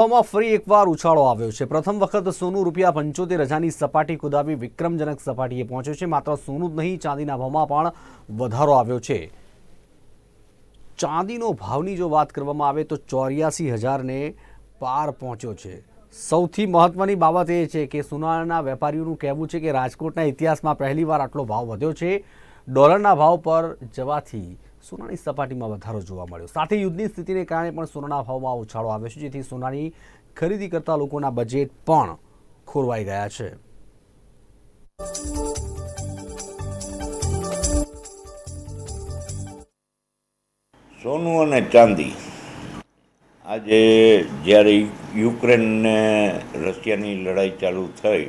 ભાવમાં ફરી એકવાર ઉછાળો આવ્યો છે. પ્રથમ વખત સોનું રૂપિયા પંચોતેર હજારની સપાટી કુદાવી વિક્રમજનક સપાટીએ પહોંચ્યો છે. માત્ર સોનું જ નહીં, ચાંદીના ભાવમાં પણ વધારો આવ્યો છે. ચાંદીનો ભાવની જો વાત કરવામાં આવે તો ચોર્યાસી હજારને પાર પહોંચ્યો છે. સૌથી મહત્વની બાબત એ છે કે સોનાના વેપારીઓનું કહેવું છે કે રાજકોટના ઇતિહાસમાં પહેલીવાર આટલો ભાવ વધ્યો છે. ડોલરના ભાવ પર જવાથી સોનાની સપાટીમાં વધારો જોવા મળ્યો. સાથે યુદ્ધની સ્થિતિને કારણે પણ સોનાના ભાવમાં ઉછાળો આવ્યો છે, જેથી સોનાની ખરીદી કરતા લોકોના બજેટ પણ ખોરવાઈ ગયા છે. સોનું અને ચાંદી. આજે જ્યારે યુક્રેન ને રશિયાની લડાઈ ચાલુ થઈ,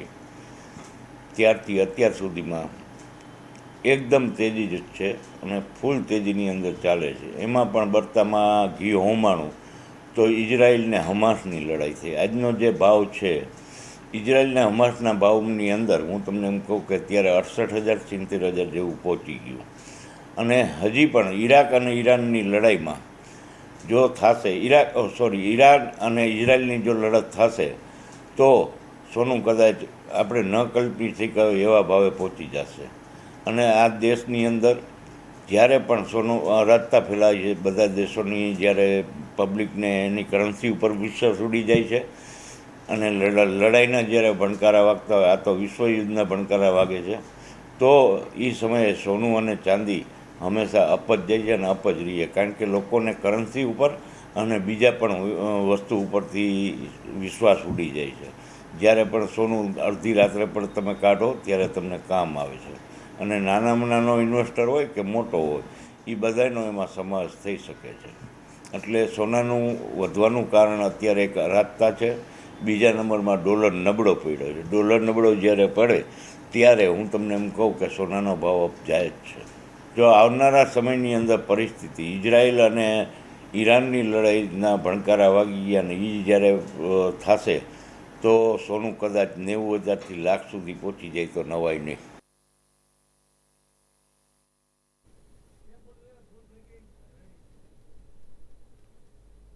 ત્યારથી અત્યાર સુધીમાં એકદમ તેજી જ છે અને ફૂલ તેજીની અંદર ચાલે છે. એમાં પણ બરતામાં ઘી હોમાણું. તો ઇઝરાયલને હમાસની લડાઈ થઈ. આજનો જે ભાવ છે ઇઝરાયલને હમાસના ભાવની અંદર હું તમને એમ કહું કે અત્યારે અડસઠ હજાર સિત્તેર હજાર જેવું પહોંચી ગયું. અને હજી પણ ઈરાક અને ઈરાનની લડાઈમાં જો થશે, ઈરાક સોરી, ઈરાન અને ઇઝરાયલની જો લડત થશે, તો સોનું કદાચ આપણે ન કલ્પી શકાય એવા ભાવે પહોંચી જશે. અને આ દેશની અંદર જ્યારે પણ સોનું રાજતા ફેલાય છે, બધા દેશોની જ્યારે પબ્લિકને એની કરન્સી ઉપર વિશ્વાસ ઉડી જાય છે અને લડા- લડાઈના જ્યારે ભણકારા વાગતા હોય, આ તો વિશ્વયુદ્ધના ભણકારા વાગે છે, તો એ સમયે સોનું અને ચાંદી હંમેશા અપ જ જાય છે અને અપ જ રહીએ કારણ કે લોકોને કરન્સી ઉપર અને બીજા પણ વસ્તુ ઉપરથી વિશ્વાસ ઉડી જાય છે. જ્યારે પણ સોનું અડધી રાત્રે પણ તમે કાઢો, ત્યારે તમને કામ આવે છે. અને નાનામાં નાનો ઇન્વેસ્ટર હોય કે મોટો હોય એ બધાનો એમાં સમાવેશ થઈ શકે છે. એટલે સોનાનું વધવાનું કારણ અત્યારે એક અરાજકતા છે. બીજા નંબરમાં ડોલર નબળો પડ્યો છે. ડોલર નબળો જ્યારે પડે, ત્યારે હું તમને એમ કહું કે સોનાનો ભાવ અપ જાય જ છે. જો આવનારા સમયની અંદર પરિસ્થિતિ, ઇઝરાયલ અને ઈરાનની લડાઈના ભણકારા વાગી ગયા અને એ જ્યારે થશે, તો સોનું કદાચ નેવું હજારથી લાખ સુધી પહોંચી જાય તો નવાઈ નહીં.